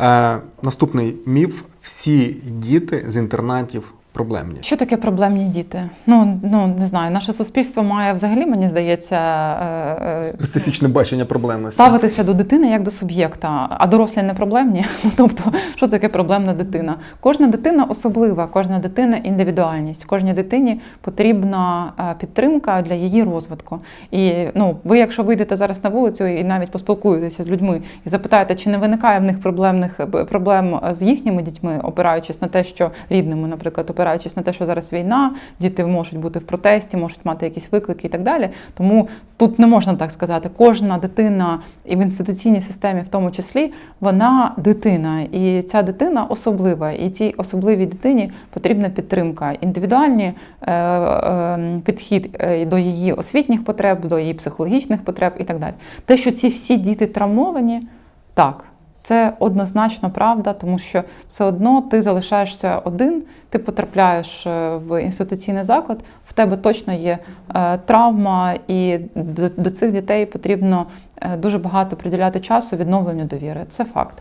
Е, наступний міф: всі діти з інтернатів проблемні. Що таке проблемні діти? Ну ну не знаю, наше суспільство має взагалі, мені здається, е, е, Специфічне бачення проблемності. ставитися до дитини як до суб'єкта, а дорослі не проблемні. Тобто, що таке проблемна дитина? Кожна дитина особлива, кожна дитина індивідуальність. Кожній дитині потрібна е, підтримка для її розвитку. І ну, ви, якщо вийдете зараз на вулицю і навіть поспілкуєтеся з людьми і запитаєте, чи не виникає в них проблемних проблем з їхніми дітьми, опираючись на те, що рідними, наприклад, опираючись на те, що зараз війна, діти можуть бути в протесті, можуть мати якісь виклики і так далі. Тому тут не можна так сказати. Кожна дитина і в інституційній системі, в тому числі, вона дитина, і ця дитина особлива. І цій особливій дитині потрібна підтримка, індивідуальний е, е, підхід е, до її освітніх потреб, до її психологічних потреб і так далі. Те, що ці всі діти травмовані, так. Це однозначно правда, тому що все одно ти залишаєшся один, ти потрапляєш е, в інституційний заклад, в тебе точно є е, травма, і до, цих дітей потрібно е, дуже багато приділяти часу відновленню довіри. Це факт.